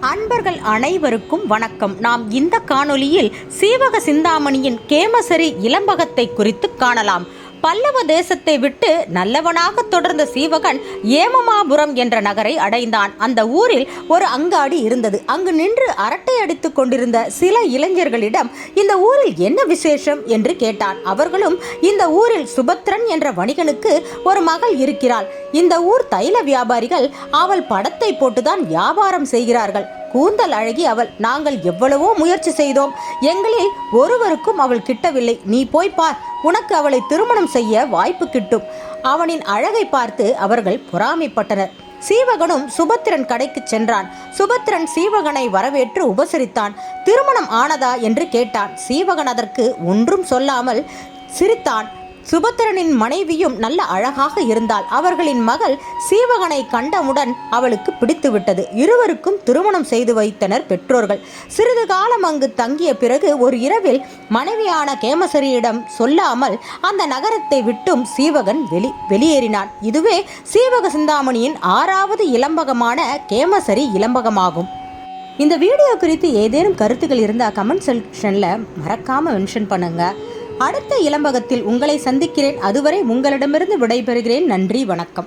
அன்பர்கள் அனைவருக்கும் வணக்கம். நாம் இந்த காணொளியில் சீவக சிந்தாமணியின் கேமசரி இளம்பகத்தை குறித்து காணலாம். பல்லவ தேசத்தை விட்டு நல்லவனாக தொடர்ந்த சீவகன் ஏமமாபுரம் என்ற நகரை அடைந்தான். அந்த ஊரில் ஒரு அங்காடி இருந்தது. அங்கு நின்று அரட்டை அடித்து கொண்டிருந்த சில இளைஞர்களிடம் இந்த ஊரில் என்ன விசேஷம்? என்று கேட்டான். அவர்களும் இந்த ஊரில் சுபத்ரன் என்ற வணிகனுக்கு ஒரு மகள் இருக்கிறாள். இந்த ஊர் தைல வியாபாரிகள் அவள் படத்தை போட்டுதான் வியாபாரம் செய்கிறார்கள். கூந்தல் அழகி அவள் நாங்கள் எவ்வளவோ முயற்சி செய்தோம். எங்களில் ஒருவருக்கும் அவள் கிட்டவில்லை. நீ போய் பார். உனக்கு அவளை திருமணம் செய்ய வாய்ப்பு கிட்டும். அவனின் அழகை பார்த்து அவர்கள் பொறாமைப்பட்டனர். சீவகனும் சுபத்திரன் கடைக்கு சென்றான். சுபத்திரன் சீவகனை வரவேற்று உபசரித்தான். திருமணம் ஆனதா? என்று கேட்டான். சீவகன் அதற்கு ஒன்றும் சொல்லாமல் சிரித்தான். சுபத்திரனின் மனைவியும் நல்ல அழகாக இருந்தாள். அவர்களின் மகள் சீவகனை கண்டவுடன் அவளுக்கு பிடித்துவிட்டது. இருவருக்கும் திருமணம் செய்து வைத்தனர் பெற்றோர்கள். சிறிது காலம் அங்கு தங்கிய பிறகு ஒரு இரவில் மனைவியான கேமசரியிடம் சொல்லாமல் அந்த நகரத்தை விட்டும் சீவகன் வெளி வெளியேறினான். இதுவே சீவக சிந்தாமணியின் ஆறாவது இளம்பகமான கேமசரி இளம்பகமாகும் இந்த வீடியோ குறித்து ஏதேனும் கருத்துக்கள் இருந்தால் கமெண்ட் செக்ஷனில் மறக்காமல் மென்ஷன் பண்ணுங்கள் அடுத்த இளம்பகத்தில் உங்களை சந்திக்கிறேன். அதுவரை உங்களிடமிருந்து விடைபெறுகிறேன். நன்றி வணக்கம்.